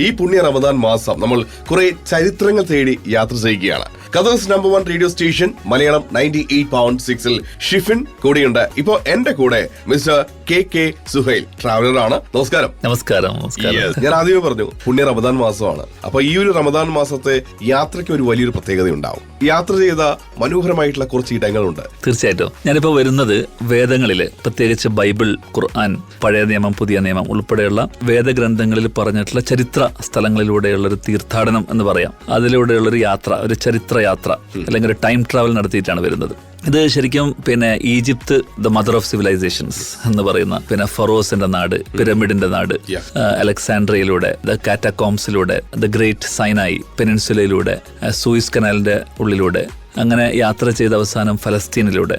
ഈ പുണ്യ റമദാൻ മാസം നമ്മൾ കുറെ ചരിത്രങ്ങൾ തേടി യാത്ര ചെയ്യുകയാണ്. കഥസ് number one radio station Malayalam ninety eight point സിക്സിൽ ഷിഫിൻ കൂടിയുണ്ട്. ഇപ്പോ എന്റെ കൂടെ mister K K Suhail traveller ആണ്. നമസ്കാരം. നമസ്കാരം. ഞാൻ ആദ്യമേ പറഞ്ഞു പുണ്യ റമദാൻ മാസമാണ്. അപ്പൊ ഈ ഒരു റമദാൻ മാസത്തെ യാത്രയ്ക്ക് ഒരു വലിയൊരു പ്രത്യേകത ഉണ്ടാവും യാത്ര ചെയ്ത മനോഹരമായിട്ടുള്ള കുറച്ച് ഇടങ്ങളുണ്ട്. തീർച്ചയായിട്ടും. ഞാനിപ്പോ വരുന്നത് വേദങ്ങളിൽ പ്രത്യേകിച്ച് ബൈബിൾ ഖുർആൻ പഴയ നിയമം പുതിയ നിയമം ഉൾപ്പെടെയുള്ള വേദഗ്രന്ഥങ്ങളിൽ പറഞ്ഞിട്ടുള്ള ചരിത്ര സ്ഥലങ്ങളിലൂടെയുള്ള ഒരു തീർത്ഥാടനം എന്ന് പറയാം. അതിലൂടെയുള്ള ഒരു യാത്ര ഒരു ചരിത്ര യാത്ര അല്ലെങ്കിൽ ഒരു ടൈം ട്രാവൽ നടത്തിയിട്ടാണ് വരുന്നത്. ഇത് ശരിക്കും പിന്നെ Egypt the mother of civilisations എന്ന് പറയുന്ന പിന്നെ ഫറോസിന്റെ നാട് പിരമിഡിന്റെ നാട് അലക്സാണ്ട്രയിലൂടെ ദ കാറ്റക്കോംസിലൂടെ ദ ഗ്രേറ്റ് സൈനായി പെനിൻസുലയിലൂടെ സൂയിസ് കനാലിന്റെ ഉള്ളിലൂടെ അങ്ങനെ യാത്ര ചെയ്ത അവസാനം ഫലസ്തീനിലൂടെ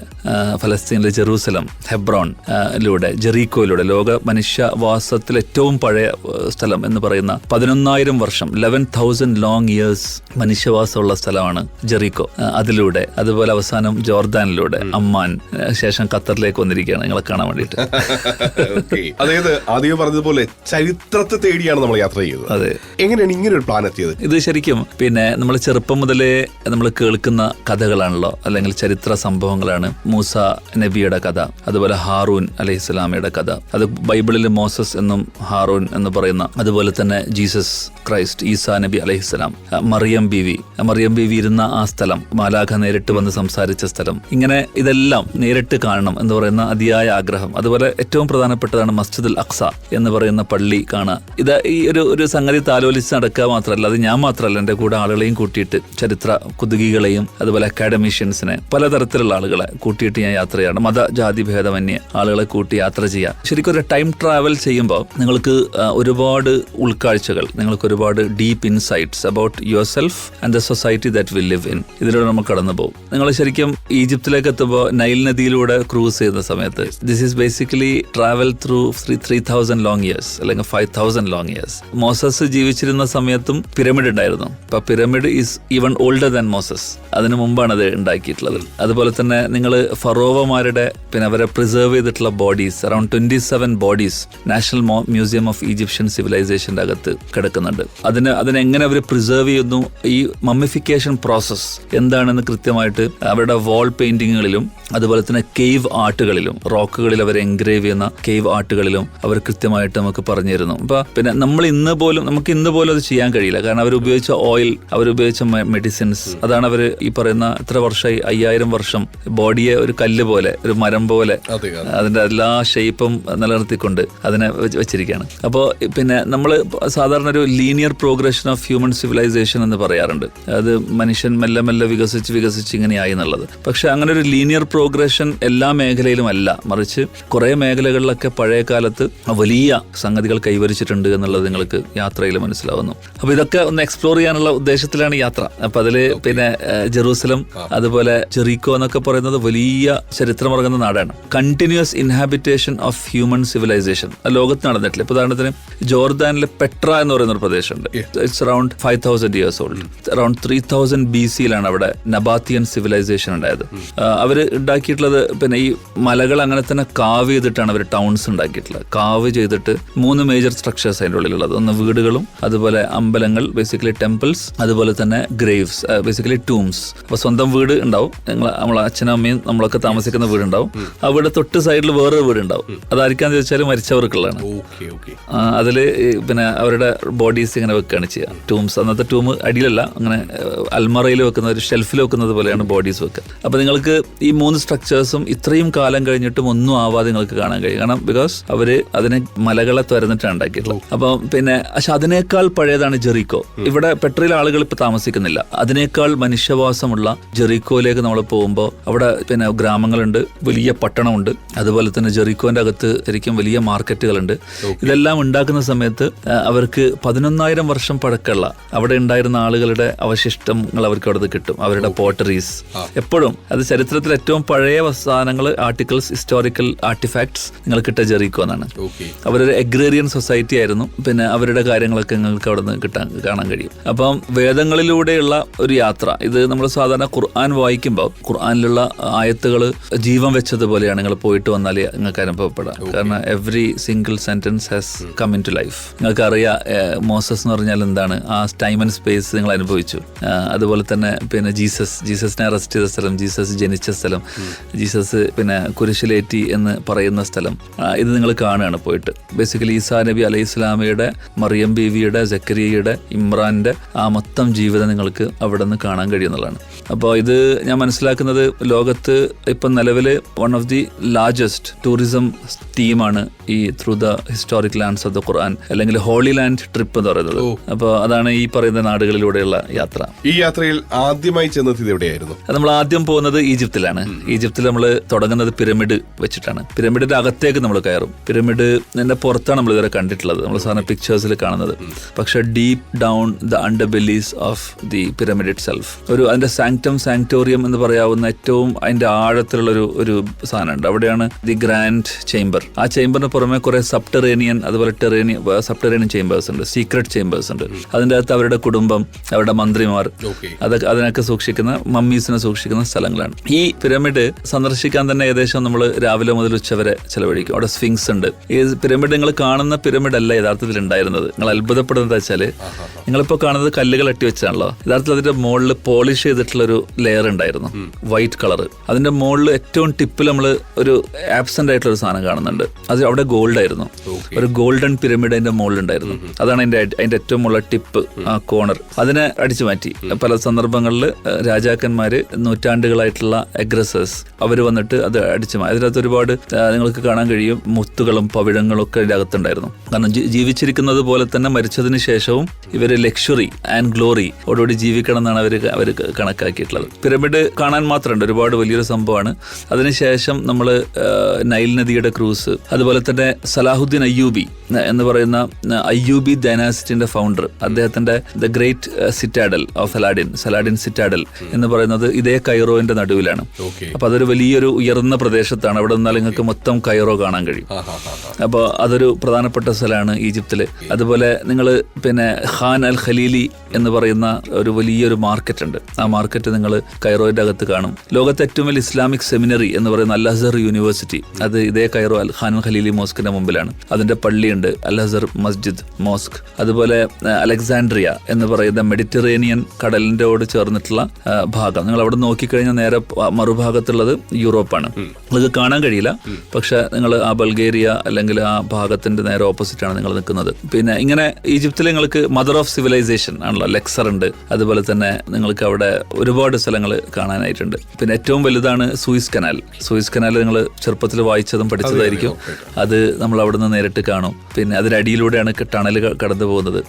ഫലസ്തീനിലെ ജെറൂസലം ഹെബ്രോൺ ലൂടെ ജെറീക്കോയിലൂടെ ലോക മനുഷ്യവാസത്തിൽ ഏറ്റവും പഴയ സ്ഥലം എന്ന് പറയുന്ന പതിനൊന്നായിരം വർഷം ലെവൻ തൗസൻഡ് ലോങ് ഇയേഴ്സ് മനുഷ്യവാസമുള്ള സ്ഥലമാണ് ജെറീക്കോ. അതിലൂടെ അതുപോലെ അവസാനം ജോർദാനിലൂടെ അമ്മാൻ ശേഷം ഖത്തറിലേക്ക് വന്നിരിക്കുകയാണ് നിങ്ങളെ കാണാൻ വേണ്ടിയിട്ട്. അതായത് ആദ്യം പറഞ്ഞതുപോലെ ചരിത്രത്തെ തേടിയാണ് നമ്മൾ യാത്ര ചെയ്തത്. അതെ. എങ്ങനെയാണ് ഇങ്ങനെ ഒരു പ്ലാൻ എത്തിയത്? ഇത് ശരിക്കും പിന്നെ നമ്മൾ ചെറുപ്പം മുതലേ നമ്മൾ കേൾക്കുന്ന കഥകളാണല്ലോ അല്ലെങ്കിൽ ചരിത്ര സംഭവങ്ങളാണ് മൂസ നബിയുടെ കഥ അതുപോലെ ഹാറൂൻ അലൈഹി ഇസ്ലാമിയുടെ കഥ. അത് ബൈബിളിൽ മോസസ് എന്നും ഹാറൂൻ എന്ന് പറയുന്ന അതുപോലെ തന്നെ ജീസസ് ക്രൈസ്റ്റ് ഈസാ നബി അലൈഹിസ്സലാം മറിയം ബീവി. മറിയം ബീവി ഇരുന്ന ആ സ്ഥലം മാലാഖ നേരിട്ട് വന്ന് സംസാരിച്ച സ്ഥലം. ഇങ്ങനെ ഇതെല്ലാം നേരിട്ട് കാണണം എന്ന് പറയുന്ന അതിയായ ആഗ്രഹം. അതുപോലെ ഏറ്റവും പ്രധാനപ്പെട്ടതാണ് മസ്ജിദുൽ അക്സ എന്ന് പറയുന്ന പള്ളി കാണുക ഇത് ഈ ഒരു ഒരു സംഗതി താലോലിച്ച് നടക്കുക മാത്രമല്ല അത് ഞാൻ മാത്രമല്ല എന്റെ കൂടെ ആളുകളെയും കൂട്ടിയിട്ട് ചരിത്ര കുതുകികളെയും അതുപോലെ അക്കാഡമീഷ്യൻസിനെ പലതരത്തിലുള്ള ആളുകളെ കൂട്ടിയിട്ട് ഞാൻ യാത്ര ചെയ്യാണ് മത ജാതി ഭേദമന്യേ ആളുകളെ കൂട്ടി യാത്ര ചെയ്യാം. ശരിക്കും ഒരു ടൈം ട്രാവൽ ചെയ്യുമ്പോൾ നിങ്ങൾക്ക് ഒരുപാട് ഉൾക്കാഴ്ചകൾ നിങ്ങൾക്ക് ഒരുപാട് deep insights about yourself and the society that will live in ഇതിലൂടെ നമ്മൾ കടന്നു പോകും നിങ്ങൾ ശരിക്കും ഈജിപ്തിലേക്ക് എത്തുമ്പോൾ നൈൽ നദിയിലൂടെ ക്രൂസ് ചെയ്യുന്ന സമയത്ത് this is basically travel through three three thousand long years അല്ലെങ്കിൽ five thousand long years Moses ജീവിച്ചിരുന്ന സമയത്തും പിരമിഡ് ഉണ്ടായിരുന്നു. അപ്പൊ pyramid is even older than Moses അതിനു മുമ്പാണ് അത് ഉണ്ടാക്കിയിട്ടുള്ളത്. അതുപോലെ തന്നെ നിങ്ങൾ ഫറോവമാരുടെ പിന്നെ അവരെ പ്രിസർവ് ചെയ്തിട്ടുള്ള bodies around twenty seven bodies national museum of Egyptian സിവിലൈസേഷന്റെ അകത്ത് കിടക്കുന്നുണ്ട്. അതിന് അതിനെങ്ങനെ അവർ പ്രിസർവ് ചെയ്യുന്നു? ഈ മമ്മിഫിക്കേഷൻ പ്രോസസ്സ് എന്താണെന്ന് കൃത്യമായിട്ട് അവരുടെ വാൾ പെയിന്റിങ്ങുകളിലും അതുപോലെ തന്നെ കേവ് ആർട്ടുകളിലും റോക്കുകളിൽ അവർ എൻഗ്രേവ് ചെയ്യുന്ന കേവ് ആർട്ടുകളിലും അവർ കൃത്യമായിട്ട് നമുക്ക് പറഞ്ഞു അപ്പൊ പിന്നെ നമ്മൾ ഇന്ന് പോലും നമുക്ക് ഇന്ന് പോലും അത് ചെയ്യാൻ കഴിയില്ല. കാരണം അവർ ഉപയോഗിച്ച ഓയിൽ അവർ ഉപയോഗിച്ച മെഡിസിൻസ് അതാണ് അവർ ഈ പറയുന്ന എത്ര വർഷമായി അയ്യായിരം വർഷം ബോഡിയെ ഒരു കല്ല് പോലെ ഒരു മരം പോലെ അതെ അതെ. അതിന്റെ എല്ലാ ഷേപ്പും നിലനിർത്തിക്കൊണ്ട് അതിനെ വെച്ചിരിക്കുകയാണ്. അപ്പോൾ പിന്നെ നമ്മൾ സാധാരണ ഒരു linear progression of human civilisation എന്ന് പറയാറുണ്ട്. അത് മനുഷ്യൻ മെല്ലെ മെല്ലെ വികസിച്ച് വികസിച്ച് ഇങ്ങനെയായി എന്നുള്ളത്. പക്ഷെ അങ്ങനെ ഒരു ലീനിയർ പ്രോഗ്രഷൻ എല്ലാ മേഖലയിലും അല്ല മറിച്ച് കുറെ മേഖലകളിലൊക്കെ പഴയ കാലത്ത് വലിയ സംഗതികൾ കൈവരിച്ചിട്ടുണ്ട് എന്നുള്ളത് നിങ്ങൾക്ക് യാത്രയിൽ മനസ്സിലാവുന്നു. അപ്പൊ ഇതൊക്കെ ഒന്ന് എക്സ്പ്ലോർ ചെയ്യാനുള്ള ഉദ്ദേശത്തിലാണ് യാത്ര. അപ്പൊ അതിൽ പിന്നെ ഏഹ്, ജെറൂസലം അതുപോലെ ചെറിക്കോ എന്നൊക്കെ പറയുന്നത് വലിയ ചരിത്രമറങ്ങുന്ന നാടാണ്. Continuous inhabitation of human civilization ലോകത്ത് നടന്നിട്ടില്ല. ഇപ്പൊ ഉദാഹരണത്തിന് ജോർദാനിലെ പെട്ര എന്ന് പറയുന്ന ഒരു പ്രദേശമുണ്ട് it's around five thousand years old around three thousand B സിയിലാണ് അവിടെ നബാത്തിയൻ സിവിലൈസേഷൻ ഉണ്ടായത്. അവർ ഉണ്ടാക്കിയിട്ടുള്ളത് പിന്നെ ഈ മലകൾ അങ്ങനെ തന്നെ കാവ് ചെയ്തിട്ടാണ് അവർ ടൗൺസ് ഉണ്ടാക്കിയിട്ടുള്ളത്. കാവ് ചെയ്തിട്ട് മൂന്ന് മേജർ സ്ട്രക്ചേഴ്സ് അതിന്റെ ഉള്ളിലുള്ളത്. ഒന്ന് വീടുകളും അതുപോലെ അമ്പലങ്ങൾ ബേസിക്കലി ടെമ്പിൾസ് അതുപോലെ തന്നെ ഗ്രേവ്സ് ബേസിക്കലി ടൂംസ് അപ്പൊ സ്വന്തം വീട് ഉണ്ടാവും. ഞങ്ങൾ നമ്മളെ അച്ഛനും അമ്മയും നമ്മളൊക്കെ താമസിക്കുന്ന വീടുണ്ടാവും. ആ വീട് തൊട്ട് സൈഡിൽ വേറൊരു വീടുണ്ടാവും. അതായിരിക്കാന്ന് ചോദിച്ചാൽ മരിച്ചവർക്കുള്ളതാണ്. അതിൽ പിന്നെ അവരുടെ ബോഡീസ് ഇങ്ങനെ വെക്കുകയാണ് ചെയ്യുക ടൂംസ് അന്നത്തെ ടൂം അടിയിലല്ല അങ്ങനെ അൽമറയിൽ വെക്കുന്ന ഒരു ഷെൽഫിൽ വെക്കുന്നത് പോലെയാണ് ബോഡീസ് വെക്കുക അപ്പൊ നിങ്ങൾക്ക് ഈ മൂന്ന് സ്ട്രക്ചേഴ്സും ഇത്രയും കാലം കഴിഞ്ഞിട്ടും ഒന്നും ആവാതെ നിങ്ങൾക്ക് കാണാൻ കഴിയും. കാരണം ബിക്കോസ് അവർ അതിനെ മലകളെ തുരന്നിട്ടാണ് ഉണ്ടാക്കിയിട്ടുള്ളത്. അപ്പൊ പിന്നെ പക്ഷെ അതിനേക്കാൾ പഴയതാണ് ജെറിക്കോ. ഇവിടെ പെട്രോയിൽ ആളുകൾ ഇപ്പൊ താമസിക്കുന്നില്ല. അതിനേക്കാൾ മനുഷ്യവാസമുള്ള ജെറിക്കോയിലേക്ക് നമ്മൾ പോകുമ്പോൾ അവിടെ പിന്നെ ഗ്രാമങ്ങളുണ്ട് വലിയ പട്ടണമുണ്ട്. അതുപോലെ തന്നെ ജെറിക്കോന്റെ അകത്ത് ശരിക്കും വലിയ മാർക്കറ്റുകളുണ്ട്. ഇതെല്ലാം ഉണ്ടാക്കുന്ന സമയത്ത് അവർക്ക് പതിനൊന്നായിരം വർഷം പഴക്കമുള്ള അവിടെ ഉണ്ടായിരുന്ന ആളുകളുടെ അവശിഷ്ടങ്ങൾ അവർക്ക് അവിടെ കിട്ടും. അവരുടെ പോട്ടറീസ്. എപ്പോഴും അത് ചരിത്രത്തിൽ ഏറ്റവും പഴയ സാധനങ്ങൾ ആർട്ടിക്കിൾസ് ഹിസ്റ്റോറിക്കൽ ആർട്ടിഫാക്ട്സ് നിങ്ങൾ കിട്ടുക ജെറിക്കോ എന്നാണ്. അവരൊരു എഗ്രേറിയൻ സൊസൈറ്റി ആയിരുന്നു. പിന്നെ അവരുടെ കാര്യങ്ങളൊക്കെ നിങ്ങൾക്ക് അവിടെ നിന്ന് കിട്ടാൻ കാണാൻ കഴിയും. അപ്പം വേദങ്ങളിലൂടെയുള്ള ഒരു യാത്ര ഇത് നമ്മൾ സാധാരണ ഖുർആൻ വായിക്കുമ്പോൾ ഖുർആനിലുള്ള ആയത്തുകൾ ജീവൻ വെച്ചതുപോലെയാണ് നിങ്ങൾ പോയിട്ട് വന്നാൽ നിങ്ങൾക്ക് അനുഭവപ്പെടാം. കാരണം every single sentence has come in to life നിങ്ങൾക്ക് അറിയാം മോസസ് എന്ന് പറഞ്ഞാൽ എന്താണ്? ആ ടൈം ആൻഡ് സ്പേസ് നിങ്ങൾ അനുഭവിച്ചു. അതുപോലെ തന്നെ പിന്നെ ജീസസ് ജീസസിനെ അറസ്റ്റ് ചെയ്ത സ്ഥലം ജീസസ് ജനിച്ച സ്ഥലം ജീസസ് പിന്നെ കുരിശിലേറ്റി എന്ന് പറയുന്ന സ്ഥലം ഇത് നിങ്ങൾ കാണുകയാണ് പോയിട്ട്. ബേസിക്കലി ഈസാ നബി അലൈഹി ഇസ്ലാമിയുടെ മറിയം ബീവിയുടെ ജക്കരിയയുടെ ഇമ്രാന്റെ ആ മൊത്തം ജീവിതം നിങ്ങൾക്ക് അവിടെ നിന്ന് കാണാൻ കഴിയുന്നതാണ് അപ്പോൾ ഇത് ഞാൻ മനസ്സിലാക്കുന്നത് ലോകത്ത് ഇപ്പം നിലവിൽ one of the largest tourism ടീമാണ് ഈ through the historic lands of the Quran അല്ലെങ്കിൽ ഹോളി ലാൻഡ് ട്രിപ്പ് എന്ന് പറയുന്നത്. അപ്പോൾ അതാണ് ഈ പറയുന്ന നാടുകളിലൂടെയുള്ള യാത്ര. ഈ യാത്രയിൽ ആദ്യമായി ചെന്നത് എവിടെയായിരുന്നു? നമ്മൾ ആദ്യം പോകുന്നത് ഈജിപ്തിലാണ്. ഈജിപ്തിൽ നമ്മൾ തുടങ്ങുന്നത് പിരമിഡ് വെച്ചിട്ടാണ്. പിരമിഡിന്റെ അകത്തേക്ക് നമ്മൾ കയറും. പിരമിഡ് പിരമിഡിന്റെ പുറത്താണ് നമ്മൾ ഇതുവരെ കണ്ടിട്ടുള്ളത്. നമ്മൾ സാധാരണ പിക്ചേഴ്സിൽ കാണുന്നത്. പക്ഷെ deep down the underbellies of the pyramid itself ഒരു അതിന്റെ സാങ്ക്ടം സാങ്ക്ടോറിയം എന്ന് പറയാവുന്ന ഏറ്റവും അതിന്റെ ആഴത്തിലുള്ള ഒരു ഒരു സാധനമുണ്ട്. അവിടെയാണ് ദി ഗ്രാൻഡ് ചേംബർ ആ ചേംബറിന് പുറമെ കുറെ സബ്ടെറേനിയൻ അതുപോലെ ടെറേനിയൻ സബ്ടെറേനിയൻ ചേംബേഴ്സ് ഉണ്ട് സീക്രട്ട് ചേംബേഴ്സ് ഉണ്ട്. അതിന്റെ അകത്ത് അവരുടെ കുടുംബം അവരുടെ മന്ത്രിമാർ അതൊക്കെ അതിനൊക്കെ സൂക്ഷിക്കുന്ന മമ്മീസിനെ സൂക്ഷിക്കുന്ന സ്ഥലങ്ങളാണ്. ഈ പിരമിഡ് സന്ദർശിക്കാൻ തന്നെ ഏകദേശം നമ്മൾ രാവിലെ മുതൽ ഉച്ചവരെ ചെലവഴിക്കും. അവിടെ സ്വിങ്സ് ഉണ്ട്. ഈ പിരമിഡ് നിങ്ങൾ കാണുന്ന പിരമിഡ് അല്ല യഥാർത്ഥത്തിൽ ഉണ്ടായിരുന്നത്. നിങ്ങൾ അത്ഭുതപ്പെടുന്നത് വെച്ചാൽ നിങ്ങളിപ്പോൾ കാണുന്നത് കല്ലുകൾ അട്ടി വെച്ചാണല്ലോ യഥാർത്ഥത്തിൽ അതിന്റെ മുകളിൽ പോളിഷ് ചെയ്തിട്ടുള്ള ഒരു ലെയർ ഉണ്ടായിരുന്നു വൈറ്റ് കളർ അതിന്റെ മുകളിൽ ഏറ്റവും ടിപ്പിൽ നമ്മൾ ഒരു ആബ്സെന്റ് ആയിട്ടുള്ള ഒരു സാധനം കാണുന്നുണ്ട്. അത് അവിടെ ഗോൾഡ് ആയിരുന്നു. ഒരു ഗോൾഡൻ പിരമിഡ് അതിന്റെ മുകളിൽ ഉണ്ടായിരുന്നു. അതാണ് അതിന്റെ അതിന്റെ ഏറ്റവും മുള്ള ടിപ്പ് ആ കോണർ അതിനെ അടിച്ചു മാറ്റി. പല സന്ദർഭങ്ങളിൽ രാജാക്കന്മാർ നൂറ്റാണ്ടുകളായിട്ടുള്ള അഗ്രസേഴ്സ് അവർ വന്നിട്ട് അത് അടിച്ചു മാറ്റി അതിനകത്ത് ഒരുപാട് നിങ്ങൾക്ക് കാണാൻ കഴിയും മുത്തുകളും പവിഴങ്ങളും ഒക്കെ അകത്തുണ്ടായിരുന്നു. കാരണം ജീവിച്ചിരിക്കുന്നത് പോലെ തന്നെ മരിച്ചതിന് ശേഷവും ഇവർ ലക്ഷറി ആൻഡ് ഗ്ലോറി ഓടുകൂടി ജീവിക്കണം എന്നാണ് അവർ അവർ കണക്കാക്കിയിട്ടുള്ളത്. പിരമിഡ് കാണാൻ മാത്രമുണ്ട് ഒരുപാട് വലിയൊരു സംഭവമാണ്. അതിനുശേഷം നമ്മൾ നൈൽ നദിയുടെ ക്രൂസ് അതുപോലെ തന്നെ സലാഹുദ്ദീൻ അയ്യൂബി എന്ന് പറയുന്ന അയ്യൂബി ഡൈനാസിറ്റിന്റെ ഫൗണ്ടർ അദ്ദേഹത്തിന്റെ the great citadel of Saladin Saladin citadel എന്ന് പറയുന്നത് ഇതേ കൈറോവിന്റെ നടുവിലാണ്. അപ്പോൾ അപ്പൊ അതൊരു വലിയൊരു ഉയർന്ന പ്രദേശത്താണ്. അവിടെ നിന്നാൽ നിങ്ങൾക്ക് മൊത്തം കൈറോ കാണാൻ കഴിയും. അപ്പോൾ അതൊരു പ്രധാനപ്പെട്ട സ്ഥലമാണ് ഈജിപ്തിൽ. അതുപോലെ നിങ്ങൾ പിന്നെ ഖാൻ അൽ ഖലീലി എന്ന് പറയുന്ന ഒരു വലിയൊരു മാർക്കറ്റ് ഉണ്ട് ആ മാർക്കറ്റ് നിങ്ങൾ കൈറോയുടെ അകത്ത് കാണും. ലോകത്തെ ഏറ്റവും വലിയ ഇസ്ലാമിക് സെമിനറി എന്ന് പറയുന്ന അൽ അസർ യൂണിവേഴ്സിറ്റി അത് ഇതേ കൈറോ അൽ ഖാൻ അൽ ഖലീലി മോസ്കിന്റെ മുമ്പിലാണ്. അതിന്റെ പള്ളിയുണ്ട് അൽ അസർ മസ്ജിദ് മോസ്ക്. അതുപോലെ അലക്സാൻഡ്രിയ എന്ന് പറയുന്ന മെഡിറ്ററേനിയൻ കടലിന്റെയോട് ചേർന്നിട്ടുള്ള ഭാഗം. നിങ്ങൾ അവിടെ നോക്കിക്കഴിഞ്ഞാൽ നേരെ മറുഭാഗത്തുള്ളത് യൂറോപ്പാണ്. നിങ്ങൾക്ക് കാണാൻ കഴിയില്ല പക്ഷെ നിങ്ങൾ ആ ബൾഗേറിയ അല്ലെങ്കിൽ ആ ഭാഗത്തിന്റെ നേരെ ഓപ്പോസിറ്റ് ആണ് നിങ്ങൾ നിൽക്കുന്നത്. പിന്നെ ഇങ്ങനെ ഈജിപ്തിൽ നിങ്ങൾക്ക് മദർ ഓഫ് സിവിലൈസേഷൻ ആണല്ലോ ലെക്സർ ഉണ്ട്. അതുപോലെ തന്നെ നിങ്ങൾക്ക് അവിടെ ഒരുപാട് സ്ഥലങ്ങൾ കാണാനായിട്ടുണ്ട്. പിന്നെ ഏറ്റവും വലുതാണ് സൂയിസ് കനാൽ. സൂയിസ് കനാൽ നിങ്ങൾ ചെറുപ്പത്തിൽ വായിച്ചതും പഠിച്ചതായിരിക്കും അത് നമ്മൾ അവിടെ നിന്ന് നേരിട്ട് കാണും. പിന്നെ അതിനടിയിലൂടെയാണ് ടണൽ കടന്നു പോകുന്നത്.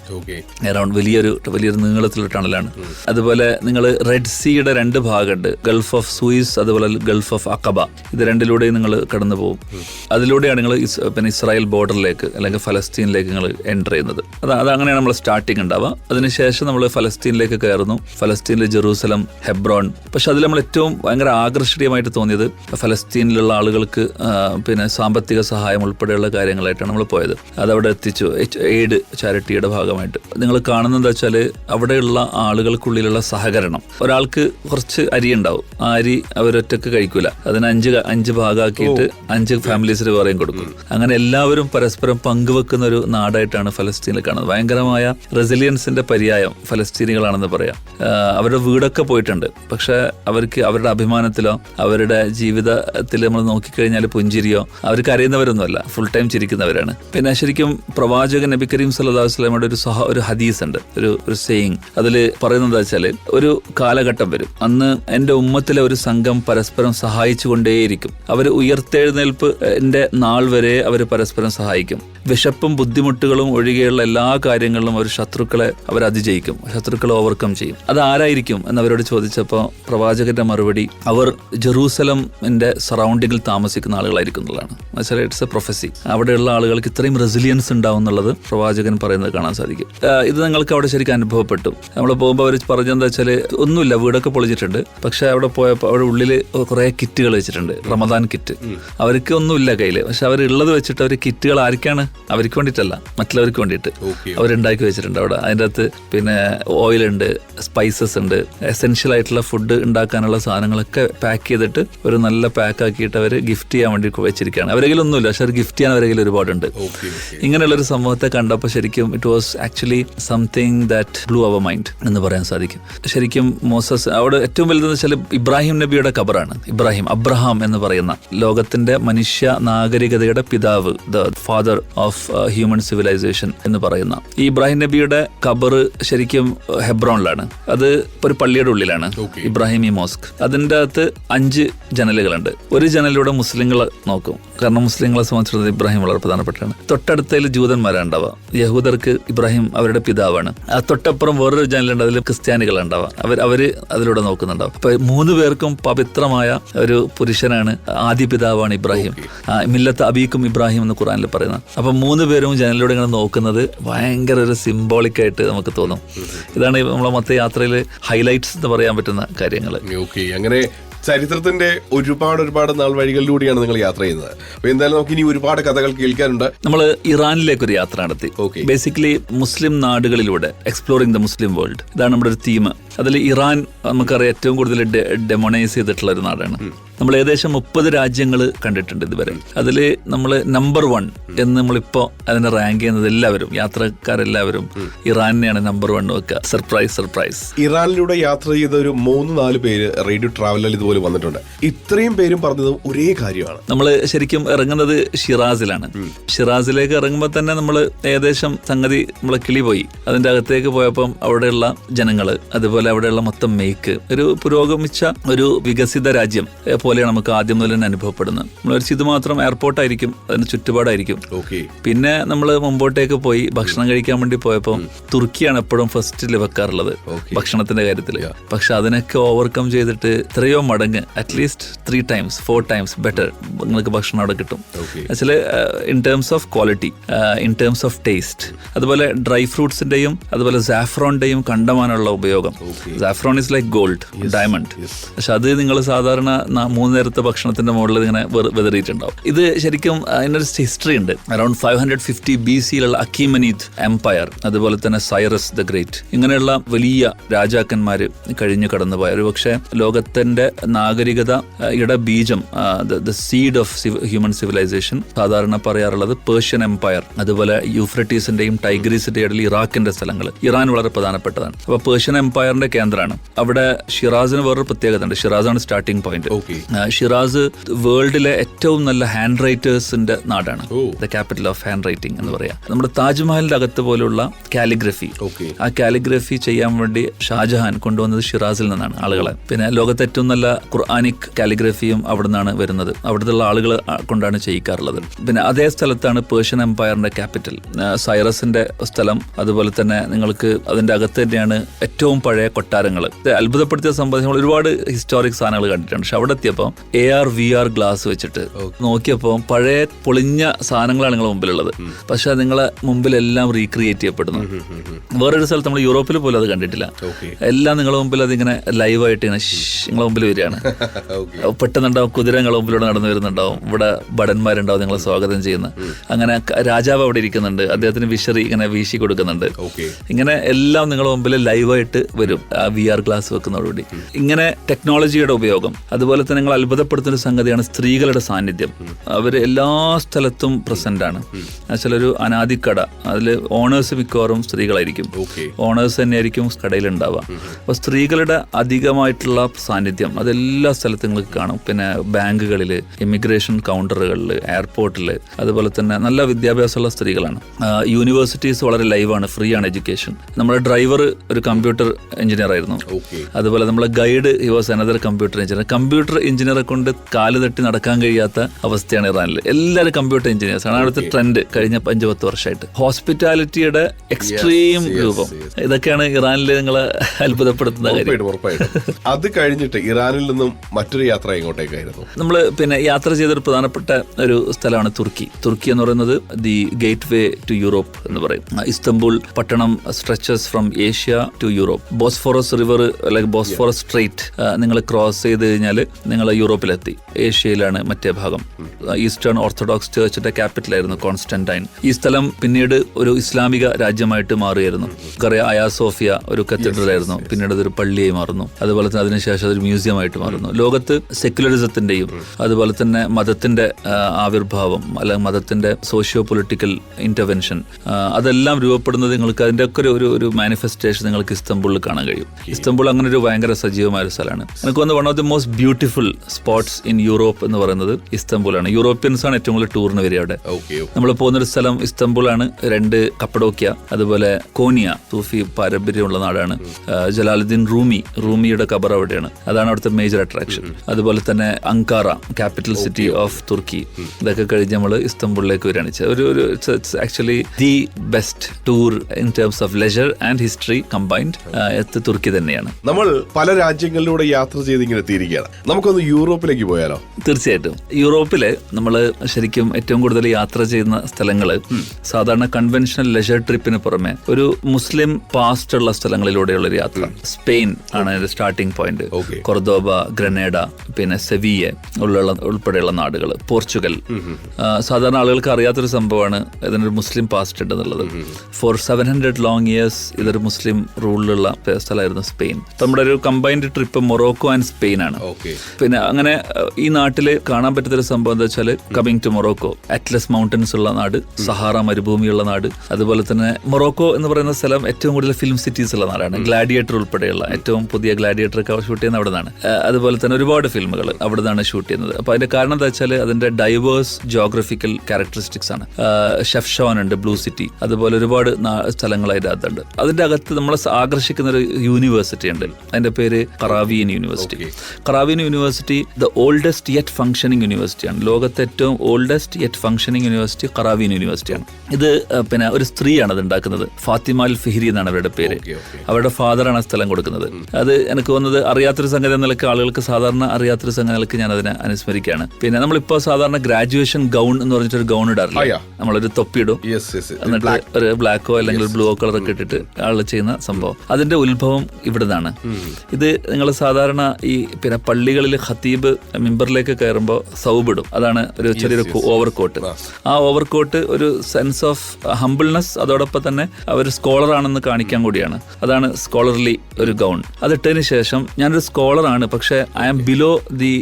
അറൗണ്ട് വലിയൊരു വലിയൊരു നീളത്തിലുള്ള ടണലാണ്. അതുപോലെ നിങ്ങൾ റെഡ് സീയുടെ രണ്ട് ഭാഗമുണ്ട്. ഗൾഫ് ഓഫ് സൂയിസ് അതുപോലെ ഗൾഫ് ഓഫ് അക്കബ ഇത് രണ്ടിലൂടെയും നിങ്ങൾ കടന്നു പോകും. അതിലൂടെയാണ് നിങ്ങൾ പിന്നെ ഇസ്രായേൽ ബോർഡറിലേക്ക് അല്ലെങ്കിൽ ഫലസ്തീനിലേക്ക് നിങ്ങൾ എന്റർ ചെയ്യുന്നത്. അത് അതങ്ങനെയാണ് നമ്മൾ സ്റ്റാർട്ടിങ് ഉണ്ടാവുക. അതിനുശേഷം നമ്മൾ ഫലസ്തീനിലേക്ക് കയറുന്നു. ഫലസ്തീനിലെ ജെറൂസലം ഹെബ്രോൺ. പക്ഷെ അതിൽ നമ്മൾ ഏറ്റവും ഭയങ്കര ആകർഷണീയമായിട്ട് തോന്നിയത് ഫലസ്തീനിലുള്ള ആളുകൾക്ക് പിന്നെ സാമ്പത്തിക സഹായം ഉൾപ്പെടെയുള്ള കാര്യങ്ങളായിട്ടാണ് നമ്മൾ പോയത്. അതവിടെ എത്തിച്ചു. എയ്ഡ് ചാരിറ്റിയുടെ ഭാഗമായിട്ട്. നിങ്ങൾ കാണുന്നത് എന്താ വെച്ചാൽ അവിടെയുള്ള ആളുകൾക്കുള്ളിലുള്ള സഹകരണം. ഒരാൾക്ക് കുറച്ച് അരി ഉണ്ടാവും. ആ അരി അവരൊറ്റക്ക് കഴിക്കൂല. അതിന് അഞ്ച് അഞ്ച് ഭാഗമാക്കിയിട്ട് അഞ്ച് ഫാമിലീസിന് വേറെയും കൊടുക്കും. അങ്ങനെ എല്ലാവരും പരസ്പരം പങ്കുവെക്കുന്ന ഒരു നാടായിട്ടാണ് ഫലസ്തീനിൽ കാണുന്നത്. ഭയങ്കരമായ റെസിലിയൻസിന്റെ പര്യായം ഫലസ്തീനികളാണെന്ന് പറയാം. അവരുടെ വീടൊക്കെ പോയിട്ടുണ്ട്. പക്ഷെ അവർക്ക് അവരുടെ അഭിമാനത്തിലോ അവരുടെ ജീവിതത്തിൽ നമ്മൾ നോക്കിക്കഴിഞ്ഞാൽ പുഞ്ചിരിയോ അവർക്ക് അറിയുന്നവരൊന്നുമല്ല. Full time ചിരിക്കുന്നവരാണ്. പിന്നെ ശരിക്കും പ്രവാചകൻ നബി കരീം സല്ലാ അലൈഹി വസല്ലമയുടെ ഒരു സഹ ഒരു ഹദീസ് ഉണ്ട്. ഒരു ഒരു സെയിങ് അതിൽ പറയുന്നത് വെച്ചാൽ ഒരു കാലഘട്ടം വരും. അന്ന് എന്റെ ഉമ്മത്തിലെ ഒരു സംഘം പരസ്പരം സഹായിച്ചുകൊണ്ടേയിരിക്കും. അവർ ഉയർത്തെഴുന്നേൽപ്പ് എന്റെ നാൾ വരെ അവർ പരസ്പരം സഹായിക്കും. വിശപ്പും ബുദ്ധിമുട്ടുകളും ഒഴികെയുള്ള എല്ലാ കാര്യങ്ങളിലും അവർ ശത്രുക്കളെ അവർ അതിജയിക്കും. ശത്രുക്കളെ ഓവർകം ചെയ്യും. അത് ആരായിരിക്കും എന്നവരോട് ചോദിച്ചപ്പോൾ പ്രവാചകന്റെ മറുപടി അവർ ജെറൂസലമിന്റെ സറൗണ്ടിങ്ങിൽ താമസിക്കുന്ന ആളുകളായിരിക്കും എന്നുള്ളതാണ്. ഇറ്റ്സ് എ പ്രൊഫസി അവിടെയുള്ള ആളുകൾക്ക് ഇത്രയും റെസിലിയൻസ് ഉണ്ടാവും എന്നുള്ളത് പ്രവാചകൻ പറയുന്നത് കാണാൻ സാധിക്കും. ഇത് നിങ്ങൾക്ക് അവിടെ ശരിക്കും അനുഭവപ്പെട്ടു. നമ്മൾ പോകുമ്പോൾ അവർ പറഞ്ഞെന്താ വെച്ചാൽ ഒന്നുമില്ല വീടൊക്കെ പൊളിച്ചിട്ടുണ്ട് പക്ഷെ അവിടെ പോയപ്പോൾ അവിടെ ഉള്ളിൽ കുറേ കിറ്റുകൾ വെച്ചിട്ടുണ്ട്. Ramadan kit. അവർക്ക് ഒന്നുമില്ല കയ്യിൽ പക്ഷെ അവർ ഉള്ളത് വെച്ചിട്ട് അവർ കിറ്റുകൾ ആർക്കാണ്? അവർക്ക് വേണ്ടിയിട്ടല്ല. മറ്റുള്ളവർക്ക് വേണ്ടിയിട്ട്. അവർ അവരുണ്ടാക്കി വെച്ചിട്ടുണ്ട് അവിടെ. അതിന്റെ അകത്ത് പിന്നെ ഓയിലുണ്ട് സ്പൈസസ് ഉണ്ട്. എസെൻഷ്യൽ ആയിട്ടുള്ള ഫുഡ് ഉണ്ടാക്കാനുള്ള സാധനങ്ങളൊക്കെ പാക്ക് ചെയ്തിട്ട് ഒരു നല്ല പാക്ക് ആക്കിയിട്ട് അവർ ഗിഫ്റ്റ് ചെയ്യാൻ വേണ്ടി വെച്ചിരിക്കുകയാണ്. അവരെങ്കിലും ഒന്നുമില്ല പക്ഷെ അവർ ഗിഫ്റ്റ് ചെയ്യാൻ അവരെങ്കിലും ഒരുപാടുണ്ട്. ഇങ്ങനെയുള്ള ഒരു സംഭവത്തെ കണ്ടപ്പോൾ ശരിക്കും it was actually something that blew our mind എന്ന് പറയാൻ സാധിക്കും. ശരിക്കും മോസസ് അവിടെ ഏറ്റവും വലുതെന്ന് വെച്ചാൽ ഇബ്രാഹിം നബിയുടെ ഖബറാണ്. ഇബ്രാഹിം അബ്രഹാം എന്ന് പറയുന്ന ലോകത്തിന്റെ മനുഷ്യ നാഗരികതയുടെ പിതാവ് the father of human civilisation എന്ന് പറയുന്ന. ഈ ഇബ്രാഹിം നബിയുടെ ഖബർ ശരിക്കും uh, ഹെബ്രോണിലാണ്. അത് ഒരു പള്ളിയുടെ ഉള്ളിലാണ് ഇബ്രാഹിം ഇബ്രാഹിമി മോസ്ക്. അതിന്റെ അകത്ത് അഞ്ച് ജനലുകളുണ്ട്. ഒരു ജനലിലൂടെ മുസ്ലിങ്ങൾ നോക്കും. കാരണം മുസ്ലിങ്ങളെ സംബന്ധിച്ചിടത്തോളം ഇബ്രാഹിം വളരെ പ്രധാനപ്പെട്ടാണ് തൊട്ടടുത്തതിൽ ജൂതന്മാരാണ് ഉണ്ടാവുക യഹൂദർക്ക് ഇബ്രാഹിം അവരുടെ പിതാവാണ്. ആ തൊട്ടപ്പുറം വേറൊരു ജനലുണ്ട് അതിൽ ക്രിസ്ത്യാനികളുണ്ടാവുക. അവർ അവർ അതിലൂടെ നോക്കുന്നുണ്ടാവും അപ്പൊ മൂന്ന് പേർക്കും പവിത്രമായ ഒരു പുരുഷനാണ് ആദ്യ പിതാവാണ് ഇബ്രാഹിം. മില്ലത്ത് അബീക്കും ഇബ്രാഹിം എന്ന് ഖുറാനിൽ പറയുന്നത് അപ്പൊ മൂന്ന് പേരും ജനലിലൂടെ ഇങ്ങനെ നോക്കുന്നത് ഭയങ്കര ഒരു സിംബോളിക് ആയിട്ട് നമുക്ക് തോന്നും. ഇതാണ് നമ്മളെ മൊത്ത യാത്രയിൽ ഹൈലൈറ്റ്സ് എന്ന് പറയാൻ പറ്റുന്ന കാര്യങ്ങൾ അങ്ങനെ ചരിത്രത്തിന്റെ ഒരുപാട് ഒരുപാട് നാൾ വഴികളിലൂടെയാണ് നിങ്ങൾ യാത്ര ചെയ്യുന്നത്. അപ്പൊ എന്തായാലും നമുക്ക് ഇനി ഒരുപാട് കഥകൾ കേൾക്കാനുണ്ട്. നമ്മൾ ഇറാനിലേക്ക് ഒരു യാത്ര നടത്തി. ഓക്കെ ബേസിക്കലി മുസ്ലിം നാടുകളിലൂടെ എക്സ്പ്ലോറിംഗ് ദ മുസ്ലിം വേൾഡ് ഇതാണ് നമ്മുടെ ഒരു തീം അതിൽ ഇറാൻ നമുക്കറിയാം ഏറ്റവും കൂടുതൽ ഡെമോണൈസ് ചെയ്തിട്ടുള്ള ഒരു നാടാണ്. നമ്മൾ ഏകദേശം മുപ്പത് രാജ്യങ്ങൾ കണ്ടിട്ടുണ്ട് ഇതുവരെ. അതിൽ നമ്മൾ നമ്പർ വൺ എന്ന് നമ്മളിപ്പോൾ അതിനെ റാങ്ക് ചെയ്യുന്നത് എല്ലാവരും യാത്രക്കാരെല്ലാവരും ഇറാനെയാണ് നമ്പർ വൺ വെക്കുക. സർപ്രൈസ് സർപ്രൈസ് ഇറാനിലൂടെ യാത്ര ചെയ്ത ഒരു മൂന്ന് നാല് പേര് റേഡിയോ ട്രാവലറിൽ ഇതുപോലെ വന്നിട്ടുണ്ട്. ഇത്രയും പേരും പറഞ്ഞത് ഒരേ കാര്യമാണ്. നമ്മൾ ശരിക്കും ഇറങ്ങുന്നത് ഷിറാസിലാണ്. ഷിറാസിലേക്ക് ഇറങ്ങുമ്പോൾ തന്നെ നമ്മൾ ഏകദേശം സംഗതി നമ്മളെ കിളി പോയി അതിന്റെ അകത്തേക്ക് പോയപ്പം അവിടെയുള്ള ജനങ്ങൾ അതുപോലെ അവിടെയുള്ള മൊത്തം മേക്ക് ഒരു പുരോഗമിച്ച ഒരു വികസിത രാജ്യം പോലെയാണ് നമുക്ക് ആദ്യം മുതൽ തന്നെ അനുഭവപ്പെടുന്നത്. നമ്മൾ ഒരു ഇത് മാത്രം എയർപോർട്ടായിരിക്കും അതിന് ചുറ്റുപാടായിരിക്കും. ഓക്കെ പിന്നെ നമ്മൾ മുമ്പോട്ടേക്ക് പോയി ഭക്ഷണം കഴിക്കാൻ വേണ്ടി പോയപ്പോൾ തുർക്കിയാണ് എപ്പോഴും ഫസ്റ്റിൽ വെക്കാറുള്ളത് ഭക്ഷണത്തിന്റെ കാര്യത്തിൽ പക്ഷെ അതിനൊക്കെ ഓവർകം ചെയ്തിട്ട് എത്രയോ മടങ്ങ് at least three times four times better നിങ്ങൾക്ക് ഭക്ഷണം അവിടെ കിട്ടും. Okay in terms of quality in terms of taste അതുപോലെ ഡ്രൈ ഫ്രൂട്ട്സിന്റെയും അതുപോലെ സാഫ്രോണിന്റെയും കണ്ടമാനുള്ള ഉപയോഗം. Saffron is like gold diamond. പക്ഷെ അത് നിങ്ങൾ സാധാരണ മൂന്ന് നേരത്തെ ഭക്ഷണത്തിന്റെ മുകളിൽ ഇങ്ങനെ വിതറിയിട്ടുണ്ടാവും. ഇത് ശരിക്കും അതിനൊരു ഹിസ്റ്ററി ഉണ്ട്. Around five hundred fifty B സിയിലുള്ള Achaemenid empire അതുപോലെ തന്നെ സൈറസ് ദ ഗ്രേറ്റ് ഇങ്ങനെയുള്ള വലിയ രാജാക്കന്മാർ കഴിഞ്ഞു കടന്നുപോയ. ഒരു പക്ഷേ ലോകത്തിന്റെ നാഗരികത ആ, യുടെ ബീജം the seed of human civilisation സാധാരണ പറയാറുള്ളത് പേർഷ്യൻ എംപയർ അതുപോലെ യൂഫ്രട്ടീസിന്റെയും ടൈഗ്രീസിന്റെയും ഇടയിൽ ഇറാഖിന്റെ സ്ഥലങ്ങൾ ഇറാൻ വളരെ പ്രധാനപ്പെട്ടതാണ്. അപ്പൊ പേർഷ്യൻ എംപയറിന്റെ കേന്ദ്രമാണ്. അവിടെ ഷിറാസിന് വേറൊരു പ്രത്യേകത ഉണ്ട് ഷിറാസാണ് സ്റ്റാർട്ടിംഗ് പോയിന്റ് ഷിറാസ് വേൾഡിലെ ഏറ്റവും നല്ല ഹാൻഡ് റൈറ്റേഴ്സിന്റെ നാടാണ്. The capital of hand writing എന്ന് പറയാം. നമ്മുടെ താജ്മഹലിന്റെ അകത്ത് പോലുള്ള കാലിഗ്രഫി ഓക്കെ ആ കാലിഗ്രഫി ചെയ്യാൻ വേണ്ടി ഷാജഹാൻ കൊണ്ടുവന്നത് ഷിറാസിൽ നിന്നാണ് ആളുകളെ. പിന്നെ ലോകത്തെ ഏറ്റവും നല്ല ഖുർആാനിക് കാലിഗ്രഫിയും അവിടെ നിന്നാണ് വരുന്നത്. അവിടുത്തെ ആളുകൾ കൊണ്ടാണ് ചെയ്യിക്കാറുള്ളത്. പിന്നെ അതേ സ്ഥലത്താണ് പേർഷ്യൻ എംപയറിന്റെ ക്യാപിറ്റൽ സൈറസിന്റെ സ്ഥലം. അതുപോലെ തന്നെ നിങ്ങൾക്ക് അതിന്റെ അകത്ത് തന്നെയാണ് ഏറ്റവും പഴയ കൊട്ടാരങ്ങൾ അത്ഭുതപ്പെടുത്തിയ സംബന്ധിച്ച് നമ്മൾ ഒരുപാട് ഹിസ്റ്റോറിക് സാധനങ്ങൾ കണ്ടിട്ടുണ്ട്. പക്ഷെ അവിടെ എത്തിയപ്പോൾ A R V R glass വെച്ചിട്ട് നോക്കിയപ്പോൾ പഴയ പൊളിഞ്ഞ സാധനങ്ങളാണ് നിങ്ങളുടെ മുമ്പിലുള്ളത്. പക്ഷെ അത് നിങ്ങളെ മുമ്പിലെല്ലാം റീക്രിയേറ്റ് ചെയ്യപ്പെടുന്നു. വേറൊരു സ്ഥലത്ത് നമ്മൾ യൂറോപ്പിൽ പോലും അത് കണ്ടിട്ടില്ല. എല്ലാം നിങ്ങളുടെ മുമ്പിൽ അതിങ്ങനെ ലൈവായിട്ട് ഇങ്ങനെ നിങ്ങളെ നിങ്ങളുടെ മുമ്പിൽ വരികയാണ്. പെട്ടെന്നുണ്ടാവും കുതിര നിങ്ങളുടെ മുമ്പിലൂടെ നടന്നു വരുന്നുണ്ടാവും. ഇവിടെ ഭടന്മാരുണ്ടാവും നിങ്ങളെ സ്വാഗതം ചെയ്യുന്ന. അങ്ങനെ രാജാവ് അവിടെ ഇരിക്കുന്നുണ്ട്. അദ്ദേഹത്തിന് വിഷറി ഇങ്ങനെ വീശി കൊടുക്കുന്നുണ്ട്. ഇങ്ങനെ എല്ലാം നിങ്ങളുടെ മുമ്പിൽ ലൈവായിട്ട് വരും. വി ആർ ഗ്ലാസ് വെക്കുന്നതോടുകൂടി ഇങ്ങനെ ടെക്നോളജിയുടെ ഉപയോഗം അതുപോലെ തന്നെ നിങ്ങൾ അത്ഭുതപ്പെടുത്തുന്ന സംഗതിയാണ് സ്ത്രീകളുടെ സാന്നിധ്യം. അവർ എല്ലാ സ്ഥലത്തും പ്രസന്റ് ആണ്. ഒരു അനാദിക്കട അതിൽ ഓണേഴ്സ് മിക്കവാറും സ്ത്രീകളായിരിക്കും. ഓണേഴ്സ് ഓണേഴ്സ് തന്നെയായിരിക്കും കടയിൽ ഉണ്ടാവുക അപ്പോൾ സ്ത്രീകളുടെ അധികമായിട്ടുള്ള സാന്നിധ്യം അതെല്ലാ സ്ഥലത്തും നിങ്ങൾക്ക് കാണും. പിന്നെ ബാങ്കുകളിൽ ഇമിഗ്രേഷൻ കൗണ്ടറുകളിൽ എയർപോർട്ടിൽ അതുപോലെ തന്നെ നല്ല വിദ്യാഭ്യാസമുള്ള സ്ത്രീകളാണ്. യൂണിവേഴ്സിറ്റീസ് വളരെ ലൈവാണ് ഫ്രീ ആണ് എഡ്യൂക്കേഷൻ നമ്മുടെ ഡ്രൈവർ ഒരു കമ്പ്യൂട്ടർ എഞ്ചിനീയർ ആയിരുന്നു. അതുപോലെ നമ്മളെ guide he was another computer engineer computer എഞ്ചിനീയറെ കൊണ്ട് കാൽ തട്ടി നടക്കാൻ കഴിയാത്ത അവസ്ഥയാണ് ഇറാനിൽ എല്ലാവരും കമ്പ്യൂട്ടർ എഞ്ചിനീയേഴ്സ് ആണ്. അവിടുത്തെ ട്രെൻഡ് കഴിഞ്ഞ അഞ്ച് പത്ത് വർഷമായിട്ട് ഹോസ്പിറ്റാലിറ്റിയുടെ എക്സ്ട്രീം രൂപം. ഇതൊക്കെയാണ് ഇറാനിൽ നിങ്ങളെ അത്ഭുതപ്പെടുത്തുന്ന കാര്യം. അത് കഴിഞ്ഞിട്ട് ഇറാനിൽ നിന്നും മറ്റൊരു യാത്ര ഇങ്ങോട്ടേക്കായിരുന്നു നമ്മൾ പിന്നെ യാത്ര ചെയ്തൊരു പ്രധാനപ്പെട്ട ഒരു സ്ഥലമാണ് തുർക്കി. തുർക്കി എന്ന് പറയുന്നത് the gateway to Europe എന്ന് പറയും. ഇസ്തംബുൾ പട്ടണം stretches from Asia to Europe Bosphorus river അല്ലെങ്കിൽ ബോസ്ഫോറസ് സ്ട്രേറ്റ് നിങ്ങൾ ക്രോസ് ചെയ്ത് കഴിഞ്ഞാൽ നിങ്ങൾ യൂറോപ്പിലെത്തി. ഏഷ്യയിലാണ് മറ്റേ ഭാഗം. ഈസ്റ്റേൺ ഓർത്തഡോക്സ് ചേർച്ചിന്റെ ക്യാപിറ്റലായിരുന്നു കോൺസ്റ്റന്റൈൻ. ഈ സ്ഥലം പിന്നീട് ഒരു ഇസ്ലാമിക രാജ്യമായിട്ട് മാറുകയായിരുന്നു നമുക്കറിയാം അയാ സോഫിയ ഒരു കത്തീഡ്രൽ ആയിരുന്നു പിന്നീട് അതൊരു പള്ളിയായി മാറുന്നു. അതുപോലെ തന്നെ അതിനുശേഷം അതൊരു മ്യൂസിയം ആയിട്ട് മാറുന്നു ലോകത്ത് സെക്യുലറിസത്തിന്റെയും അതുപോലെ തന്നെ മതത്തിന്റെ ആവിർഭാവം അല്ലെങ്കിൽ മതത്തിന്റെ സോഷ്യോ പൊളിറ്റിക്കൽ ഇന്റർവെൻഷൻ അതെല്ലാം രൂപപ്പെടുന്നത് നിങ്ങൾക്ക് അതിന്റെ ഒക്കെ ഒരു- ഒരു ഒരു മാനിഫെസ്റ്റേഷൻ നിങ്ങൾക്ക് ഇസ്തംബുളിൽ കാണാൻ കഴിയും. ഇസ്തംബുൾ അങ്ങനെ ഒരു ഭയങ്കര സജീവമായ ഒരു സ്ഥലമാണ്. എനിക്ക് തോന്നുന്നു one of the most beautiful spots in Europe എന്ന് പറയുന്നത് ഇസ്തംബുളാണ്. യൂറോപ്യൻസ് ആണ് ഏറ്റവും കൂടുതൽ ടൂറിന് വരിക അവിടെ. നമ്മൾ പോകുന്നൊരു സ്ഥലം ഇസ്തംബുളാണ്. രണ്ട് കപ്പഡോക്യ അതുപോലെ കോനിയ സൂഫി പാരമ്പര്യമുള്ള നാടാണ്. ജലാലുദ്ദീൻ റൂമി റൂമിയുടെ കബർ അവിടെയാണ്. അതാണ് അവിടുത്തെ മേജർ അട്രാക്ഷൻ അതുപോലെ തന്നെ Ankara capital city of Turkey ഇതൊക്കെ കഴിഞ്ഞ് നമ്മൾ ഇസ്തംബുളിലേക്ക് വരികയാണ്. ഒരു ഒരു actually the best tour in terms of leisure and history combined എത്ത് തുർക്കി തന്നെയാണ്. നമ്മൾ പല രാജ്യങ്ങളിലൂടെ യാത്ര ചെയ്ത് ഇങ്ങനെ എത്തിയിരിക്കുകയാണ്. നമുക്കൊന്ന് യൂറോപ്പിലേക്ക് പോയാലോ? തീർച്ചയായിട്ടും. യൂറോപ്പിൽ നമ്മൾ ശരിക്കും ഏറ്റവും കൂടുതൽ യാത്ര ചെയ്യുന്ന സ്ഥലങ്ങൾ സാധാരണ കൺവെൻഷണൽ ലെഷർ ട്രിപ്പിന് പുറമെ ഒരു മുസ്ലിം പാസ്റ്റ് ഉള്ള സ്ഥലങ്ങളിലൂടെയുള്ള ഒരു യാത്ര സ്പെയിൻ ആണ് അതിന്റെ സ്റ്റാർട്ടിംഗ് പോയിന്റ്. കൊർദോബ ഗ്രനേഡ പിന്നെ സെവിയ ഉള്ള ഉൾപ്പെടെയുള്ള നാടുകൾ പോർച്ചുഗൽ. സാധാരണ ആളുകൾക്ക് അറിയാത്തൊരു സംഭവമാണ് ഇതിനൊരു മുസ്ലിം പാസ്റ്റ് ഉണ്ടെന്നുള്ളത്. Four seven hundred long years ഇതൊരു മുസ്ലിം റൂളിലുള്ള സ്ഥലമായിരുന്നു സ്പെയിൻ. നമ്മുടെ ഒരു combined trip Morocco and Spain ആണ്. ഓക്കെ. പിന്നെ അങ്ങനെ ഈ നാട്ടിൽ കാണാൻ പറ്റുന്ന ഒരു സംഭവം എന്താ വെച്ചാൽ coming to Morocco Atlas mountains ഉള്ള നാട് സഹാറ മരുഭൂമിയുള്ള നാട് അതുപോലെ തന്നെ മൊറോക്കോ എന്ന് പറയുന്ന സ്ഥലം ഏറ്റവും കൂടുതൽ ഫിലിം സിറ്റീസ് ഉള്ള നാടാണ്. ഗ്ലാഡിയേറ്റർ ഉൾപ്പെടെയുള്ള ഏറ്റവും പുതിയ ഗ്ലാഡിയേറ്റർ ഒക്കെ ഷൂട്ട് ചെയ്യുന്ന അവിടെ നിന്നാണ് അതുപോലെ തന്നെ ഒരുപാട് ഫിലിമുകൾ അവിടെ നിന്നാണ് ഷൂട്ട് ചെയ്യുന്നത്. അപ്പൊ അതിന്റെ കാരണം എന്താ വെച്ചാൽ അതിന്റെ ഡൈവേഴ്സ് ജോഗ്രഫിക്കൽ ക്യാരക്ടറിസ്റ്റിക്സ് ആണ്. ഷെഫ്ഷോൻ ഉണ്ട് ബ്ലൂ സിറ്റി അതുപോലെ ഒരുപാട് സ്ഥലങ്ങൾ അകത്തുണ്ട്. അതിന്റെ അകത്ത് നമ്മളെ ആകർഷിക്കുന്ന ഒരു യൂണിവേഴ്സിറ്റി ഉണ്ട്. അതിന്റെ പേര് Qarawiyyin university. Qarawiyyin university the oldest yet functioning യൂണിവേഴ്സിറ്റിയാണ് ലോകത്തെ ഏറ്റവും oldest yet functioning university Qarawiyyin യൂണിവേഴ്സിറ്റിയാണ്. ഇത് പിന്നെ ഒരു സ്ത്രീയാണ് അത് ഉണ്ടാക്കുന്നത്. ഫാത്തിമ അൽ ഫിഹിരി എന്നാണ് അവരുടെ പേര്. അവരുടെ ഫാദറാണ് സ്ഥലം കൊടുക്കുന്നത്. അത് എനിക്ക് തോന്നുന്നത് അറിയാത്തൊരു സംഗതി എന്ന നിലയ്ക്ക് ആളുകൾക്ക് സാധാരണ അറിയാത്തൊരു സംഗതി നിലയ്ക്ക് ഞാൻ അതിനെ അനുസ്മരിക്കുകയാണ്. പിന്നെ നമ്മളിപ്പോൾ സാധാരണ ഗ്രാജുവേഷൻ ഗൗൺ എന്ന് പറഞ്ഞിട്ട് ഒരു ഗൗൺ ഇടാറില്ല. നമ്മളൊരു തൊപ്പിയിടും. എന്നിട്ട് ഒരു ബ്ലാക്കോ അല്ലെങ്കിൽ ബ്ലൂ കളർ ഒക്കെ ഇട്ടിട്ട് ആൾ ചെയ്യുന്ന സംഭവം. അതിന്റെ ഉത്ഭവം ഇവിടെ ഇവിടുന്നാണ്. ഇത് നിങ്ങൾ സാധാരണ ഈ പിന്നെ പള്ളികളിൽ ഖത്തീബ് മിമ്പറിലേക്ക് കയറുമ്പോൾ സൗബിടും. അതാണ് ഒരു ചെറിയൊരു ഓവർകോട്ട്. ആ ഓവർകോട്ട് ഒരു സെൻസ് ഓഫ് ഹംബിൾനെസ് അതോടൊപ്പം തന്നെ അവർ സ്കോളർ ആണെന്ന് കാണിക്കാൻ കൂടിയാണ്. അതാണ് സ്കോളർലി ഒരു ഗൗൺ അതിട്ടതിന് ശേഷം ഞാനൊരു സ്കോളർ ആണ് പക്ഷേ I am below the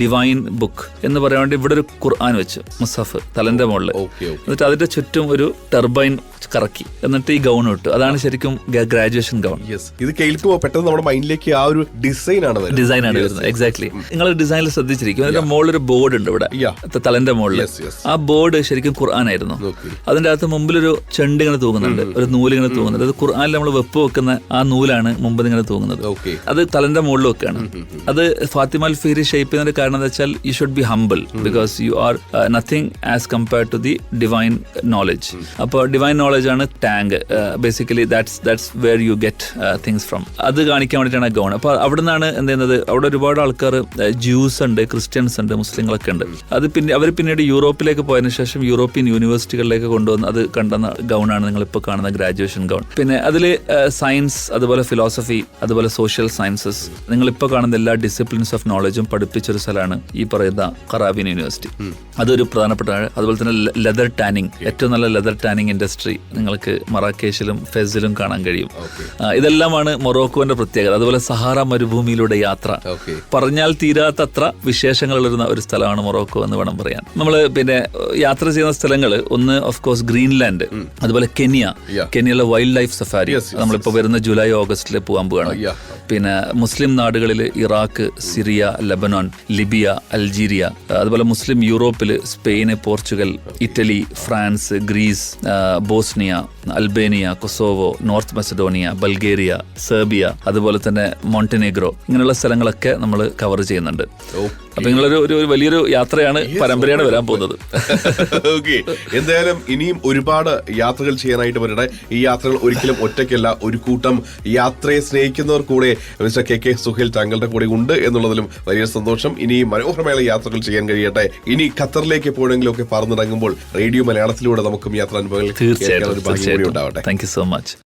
divine book എന്ന് പറയാൻ വേണ്ടി ഇവിടെ ഒരു ഖുർആൻ വെച്ചു മുസഫ് തലന്റെ മുകളിൽ ഓക്കെ ഓക്കെ എന്നിട്ട് അതിന്റെ ചുറ്റും ഒരു ടെർബൈൻ കറക്കി. എന്നിട്ട് ഈ ഗൗൺ ഇട്ടു. അതാണ് ശരിക്കും ഗ്രാജുവേഷൻ ഗൗൺ ഇത് കേൾക്കുമ്പോൾ പെട്ടെന്ന് നമ്മുടെ മൈൻഡിലേക്ക് ആ ഒരു ഡിസൈൻ ആണ് ഡിസൈൻ ആണ് വരുന്നത്. എക്സാക്ട്ലി നിങ്ങൾ ഡിസൈനിൽ ശ്രദ്ധിച്ചിരിക്കും. അതിന്റെ മുകളിൽ ഒരു ബോർഡ് ഉണ്ട് ഇവിടെ. തലന്റെ മുകളിൽ. ആ ബോർഡ് ശരിക്കും ഖുർആനായിരുന്നു. ആയിരുന്നു അതിന്റെ അകത്ത് മുമ്പിലൊരു ചെണ്ട് ഇങ്ങനെ തൂങ്ങുന്നുണ്ട്. ഒരു നൂൽ ഇങ്ങനെ തൂങ്ങുന്നുണ്ട്. അത് ഖുർആാനിൽ നമ്മൾ വെപ്പ് വെക്കുന്ന ആ നൂലാണ് മുമ്പ് ഇങ്ങനെ തൂങ്ങുന്നത്. അത് തലന്റെ മുകളിൽ വെക്കുകയാണ് അത് ഫാത്തിമ അൽ ഫീരി ഷേപ്പ് ചെയ്യുന്നതിന്റെ കാരണം എന്താ വെച്ചാൽ you should be humble because you are nothing as compare to the divine knowledge അപ്പോൾ ഡിവൈൻ നോളജ് ആണ് tank basically that's that's where you get things from അത് കാണിക്കാൻ വേണ്ടിയിട്ടാണ് ഗോൺ അപ്പോൾ അവിടെ നിന്നാണ് എന്ത് ചെയ്യുന്നത്? അവിടെ ഒരുപാട് ആൾക്കാർ ജ്യൂസ് ഉണ്ട് ക്രിസ്ത്യൻസ് ഉണ്ട് മുസ്ലിങ്ങളൊക്കെ ഉണ്ട്. അത് പിന്നെ അവർ പിന്നീട് യൂറോപ്പിലേക്ക് പോയതിന് ശേഷം യൂറോപ്യൻ യൂണിവേഴ്സിറ്റികളിലേക്ക് കൊണ്ടുവന്ന് അത് കണ്ടെന്ന ഗൗണാണ് നിങ്ങൾ ഇപ്പോൾ കാണുന്ന ഗ്രാജുവേഷൻ ഗൗൺ പിന്നെ അതിൽ സയൻസ് അതുപോലെ ഫിലോസഫി അതുപോലെ സോഷ്യൽ സയൻസസ് നിങ്ങളിപ്പോൾ കാണുന്ന എല്ലാ ഡിസിപ്ലിൻസ് ഓഫ് നോളജും പഠിപ്പിച്ചൊരു സ്ഥലമാണ് ഈ പറയുന്ന കറാബിൻ യൂണിവേഴ്സിറ്റി അതൊരു പ്രധാനപ്പെട്ട അതുപോലെ തന്നെ ലെതർ ടാനിങ് ഏറ്റവും നല്ല ലെതർ ടാനിങ് ഇൻഡസ്ട്രി നിങ്ങൾക്ക് മറാക്കേഷിലും ഫെസിലും കാണാൻ കഴിയും. ആ, ഇതെല്ലാമാണ് മൊറോക്കോന്റെ പ്രത്യേകത അതുപോലെ സഹാറ മരുഭൂമിയിലൂടെ യാത്ര. പറഞ്ഞാൽ തീരാത്തത്ര വിശേഷങ്ങൾ വിശേഷങ്ങളുള്ള ഒരു സ്ഥലമാണ് മൊറോക്കോ എന്ന് വേണം പറയാൻ. നമ്മൾ പിന്നെ യാത്ര ചെയ്യുന്ന സ്ഥലങ്ങൾ ഒന്ന് ഓഫ് കോഴ്സ് ഗ്രീൻലാൻഡ് അതുപോലെ കെനിയ. കെനിയയിലെ വൈൽഡ് ലൈഫ് സഫാരി നമ്മളിപ്പോ നമ്മളിപ്പോൾ വരുന്ന ജൂലൈ ഓഗസ്റ്റിൽ പോകാൻ പോവുകയാണ് Yeah. പിന്നെ മുസ്ലിം നാടുകളിൽ Iraq Syria Lebanon Libya Algeria അതുപോലെ മുസ്ലിം യൂറോപ്പിൽ Spain Portugal Italy France Greece Bosnia Albania Kosovo North Macedonia Bulgaria Serbia അതുപോലെ തന്നെ മോണ്ടിനെഗ്രോ ഇങ്ങനെയുള്ള സ്ഥലങ്ങളൊക്കെ നമ്മൾ കവർ ചെയ്യുന്നുണ്ട്. അപ്പൊ നിങ്ങളൊരു ഒരു വലിയൊരു യാത്രയാണ് പരമ്പരയാണ് വരാൻ പോകുന്നത്. ഓക്കെ എന്തായാലും ഇനിയും ഒരുപാട് യാത്രകൾ ചെയ്യാനായിട്ട് വരട്ടെ. ഈ യാത്രകൾ ഒരിക്കലും ഒറ്റയ്ക്കല്ല ഒരു കൂട്ടം യാത്രയെ സ്നേഹിക്കുന്നവർ കൂടെ മിസ്റ്റർ കെ കെ സുഹേൽ താങ്കളുടെ കൂടെ ഉണ്ട് എന്നുള്ളതിലും വലിയ സന്തോഷം. ഇനി മനോഹരമായ യാത്രകൾ ചെയ്യാൻ കഴിയട്ടെ. ഇനി ഖത്തറിലേക്ക് എപ്പോഴെങ്കിലും ഒക്കെ പറന്നിറങ്ങുമ്പോൾ റേഡിയോ മലയാളത്തിലൂടെ നമുക്കും യാത്ര അനുഭവങ്ങൾ തീർച്ചയായിട്ടും. ഉണ്ടാവട്ടെ. Thank you so much